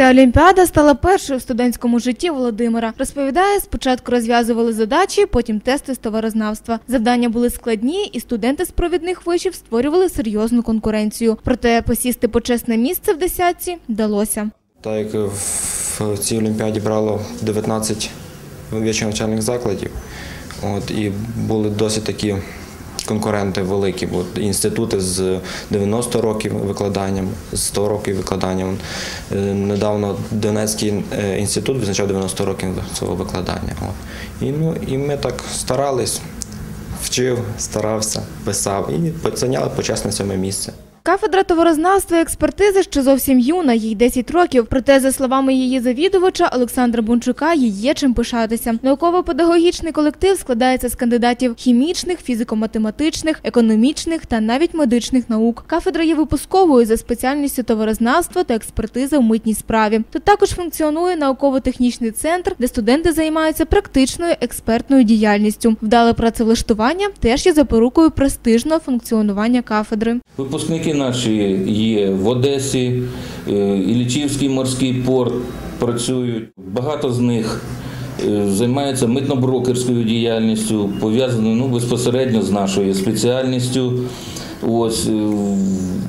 Ця олімпіада стала першою в студентському житті Володимира. Розповідає, спочатку розв'язували задачі, потім тести з товарознавства. Завдання були складні, і студенти з провідних вишів створювали серйозну конкуренцію. Проте посісти почесне місце в десятці вдалося. Так як в цій олімпіаді брало 19 вищих навчальних закладів, от, і були досить такі конкуренти великі, бо інститути з 90 років викладанням, з 100 років викладанням. Е, Недавно Донецький е, інститут визначав 90 років свого викладання. І, ну, і ми так старались, вчив, старався, писав і зайняли почесне сьоме місце. Кафедра товарознавства і експертизи ще зовсім юна, їй 10 років. Проте, за словами її завідувача Олександра Бунчука, їй є чим пишатися. Науково-педагогічний колектив складається з кандидатів хімічних, фізико-математичних, економічних та навіть медичних наук. Кафедра є випусковою за спеціальністю товарознавства та експертиза в митній справі. Тут також функціонує науково-технічний центр, де студенти займаються практичною експертною діяльністю. Вдале працевлаштування теж є запорукою престижного функціонування кафедри. Випускники наші є в Одесі, е, Іллічівський морський порт працюють. Багато з них е, займаються митно-брокерською діяльністю, пов'язаною ну, безпосередньо з нашою спеціальністю. Ось е,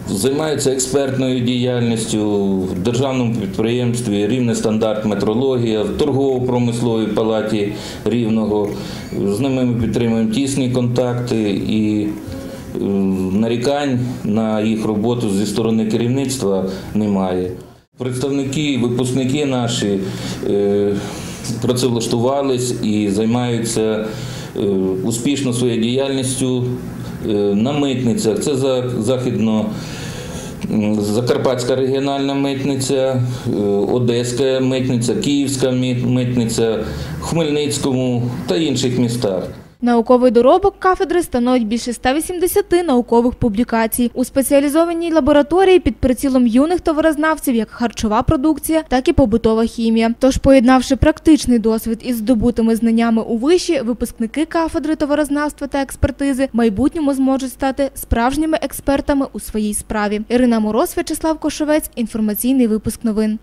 займаються експертною діяльністю в державному підприємстві Рівне стандарт метрологія, в торгово-промисловій палаті Рівного. З ними ми підтримуємо тісні контакти і нарікань на їх роботу зі сторони керівництва немає. Представники, випускники наші е, працевлаштувались і займаються е, успішно своєю діяльністю е, на митницях. Це західно. Закарпатська регіональна митниця, Одеська митниця, Київська митниця, Хмельницькому та інших містах. Науковий доробок кафедри становить більше 180 наукових публікацій. У спеціалізованій лабораторії під прицілом юних товарознавців як харчова продукція, так і побутова хімія. Тож, поєднавши практичний досвід із здобутими знаннями у виші, випускники кафедри товарознавства та експертизи в майбутньому зможуть стати справжніми експертами у своїй справі. Ірина Мороз, В'ячеслав Кошовець, інформаційний випуск новин.